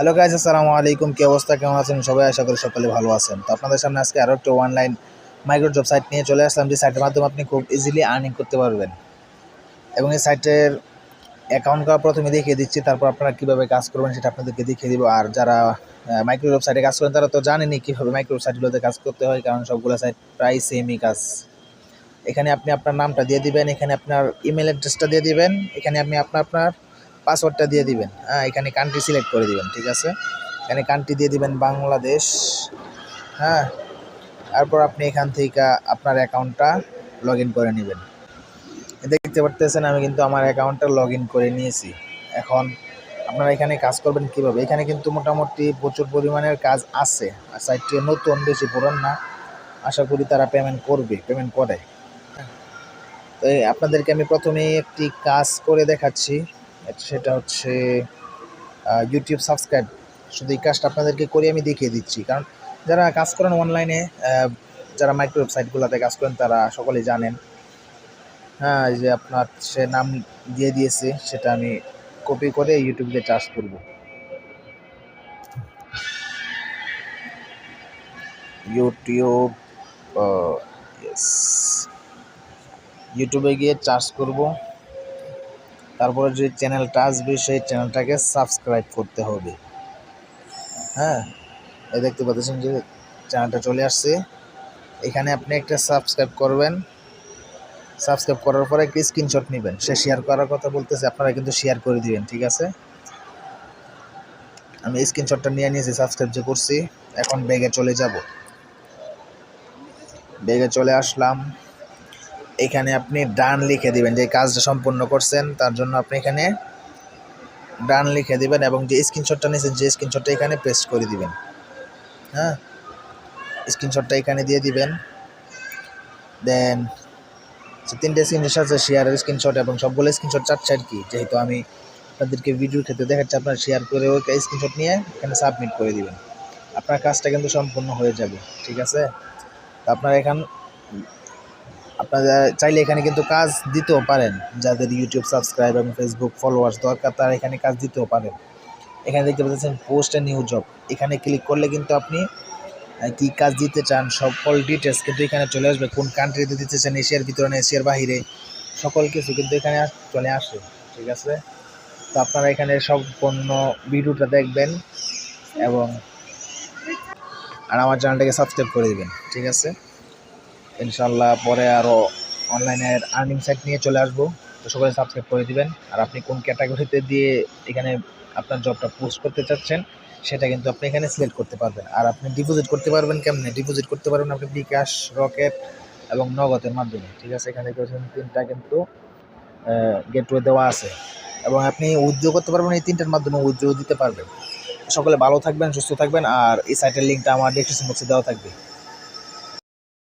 Hello guys আসসালামু আলাইকুম। কি অবস্থা? কেমন আছেন? সবাই আশা করি সকলে ভালো আছেন। তো আপনাদের সামনে আজকে আরও একটা অনলাইন মাইক্রো জব সাইট নিয়ে চলে আসলাম, যে সাইটের মাধ্যমে আপনি খুব ইজিলি আর্নিং করতে পারবেন। এবং এই সাইটের অ্যাকাউন্ট করা প্রথমে দেখিয়ে দিচ্ছি, তারপর আপনারা কীভাবে কাজ করবেন সেটা আপনাদেরকে দেখিয়ে দিব। আর যারা মাইক্রো জব সাইটে কাজ করেন, তারা তো জানেনই কীভাবে মাইক্রো সাইটগুলোতে কাজ করতে হয়, কারণ সবগুলো সাইট প্রায় সেমই কাজ। এখানে আপনি আপনার নামটা দিয়ে দিবেন, এখানে আপনার ইমেল অ্যাড্রেসটা দিয়ে দিবেন, এখানে আপনি আপনার আপনার পাসওয়ার্ডটা দিয়ে দিবেন। হ্যাঁ এখানে কান্ট্রি সিলেক্ট করে দিবেন, ঠিক আছে? এখানে কান্ট্রি দিয়ে দিবেন বাংলাদেশ হ্যাঁ? তারপর আপনি এখান থেকে আপনার অ্যাকাউন্টটা লগ করে নেবেন। দেখতে পারতেছেন, আমি কিন্তু আমার অ্যাকাউন্টটা লগ করে নিয়েছি। এখন আপনারা এখানে কাজ করবেন কীভাবে? এখানে কিন্তু মোটামুটি প্রচুর পরিমাণের কাজ আছে। আর সাইটটি নতুন, বেশি পুরান না। আশা করি তারা পেমেন্ট করবে পেমেন্ট করে। তো এই আপনাদেরকে আমি প্রথমেই একটি কাজ করে দেখাচ্ছি। সেটা হচ্ছে ইউটিউব সাবস্ক্রাইব শুধু এই কাজটা আপনাদেরকে করে, আমি দেখিয়ে দিচ্ছি। কারণ যারা কাজ করেন অনলাইনে যারা মাইক্রো ওয়েবসাইটগুলোতে কাজ করেন, তারা সকলে জানেন। হ্যাঁ যে আপনার সে নাম দিয়ে দিয়েছে, সেটা আমি কপি করে ইউটিউবে চার্জ করব। ইউটিউব ইউটিউবে গিয়ে চার্জ করব। তারপরে যে চ্যানেলটা আসবে, সেই চ্যানেলটাকে সাবস্ক্রাইব করতে হবে। হ্যাঁ এই দেখতে পাচ্ছেন যে চ্যানেলটা চলে আসছে। এখানে আপনি একটা সাবস্ক্রাইব করবেন। সাবস্ক্রাইব করার পরে একটা স্ক্রিনশট নেবেন। সে শেয়ার করার কথা বলতেছে, আপনারা কিন্তু শেয়ার করে দিবেন, ঠিক আছে? আমি স্ক্রিনশটটা নিয়ে নিয়েছি সাবস্ক্রাইব যে করছি, এখন ব্যাগে চলে যাব। ব্যাগে চলে আসলাম। এখানে আপনি ডান লিখে দিবেন, যে কাজটা সম্পূর্ণ করছেন, তার জন্য আপনি এখানে ডান লিখে দিবেন এবং যে স্ক্রিনশটটা নিয়েছেন, যে স্ক্রিনশটটা এখানে পেস্ট করে দিবেন। হ্যাঁ? স্ক্রিনশটটা এখানে দিয়ে দিবেন। দেন তিনটে স্ক্রিনশট আছে শেয়ারের স্ক্রিনশট এবং সবগুলো স্ক্রিনশট চাচ্ছে আর কি? যেহেতু আমি আপনাদেরকে ভিডিওর ক্ষেত্রে দেখাচ্ছি, আপনারা শেয়ার করে ওই স্ক্রিনশট নিয়ে এখানে সাবমিট করে দিবেন। আপনার কাজটা কিন্তু সম্পূর্ণ হয়ে যাবে, ঠিক আছে? তো আপনারা এখান আপনারা চাইলে এখানে কিন্তু কাজ দিতেও পারেন। যাদের ইউটিউব সাবস্ক্রাইব এবং ফেসবুক ফলোয়ার্স দরকার, তারা এখানে কাজ দিতেও পারেন। এখানে দেখতে পাচ্ছেন পোস্ট অ্যান্ড নিউ জব এখানে ক্লিক করলে কিন্তু আপনি কি কাজ দিতে চান সকল ডিটেলস কিন্তু এখানে চলে আসবে। কোন কান্ট্রিতে দিতে চান, এশিয়ার ভিতরে না, এশিয়ার বাহিরে, সকল কিছু কিন্তু এখানে চলে আসে। ঠিক আছে? তো আপনারা এখানে সম্পূর্ণ ভিডিওটা দেখবেন এবং, আর আমার চ্যানেলটাকে সাবস্ক্রাইব করে দিবেন। ঠিক আছে? ইনশাল্লাহ পরে আরও অনলাইনের আর্নিং সাইট নিয়ে চলে আসব। তো সকলে সাবস্ক্রাইব করে দিবেন। আর আপনি কোন ক্যাটাগরিতে দিয়ে এখানে আপনার জবটা পোস্ট করতে চাচ্ছেন, সেটা কিন্তু আপনি এখানে সিলেক্ট করতে পারবেন। আর আপনি ডিপোজিট করতে পারবেন কেমনে? ডিপোজিট করতে পারবেন আপনি বিকাশ রকেট এবং নগদের মাধ্যমে। ঠিক আছে? এখানে তিনটা কিন্তু গেটওয়ে দেওয়া আছে। এবং আপনি উইথড্র করতে পারবেন, এই তিনটার মাধ্যমে উইথড্র দিতে পারবেন। সকলে ভালো থাকবেন, সুস্থ থাকবেন। আর এই সাইটের লিঙ্কটা আমার ডিসক্রিপশন বক্সে দেওয়া থাকবে।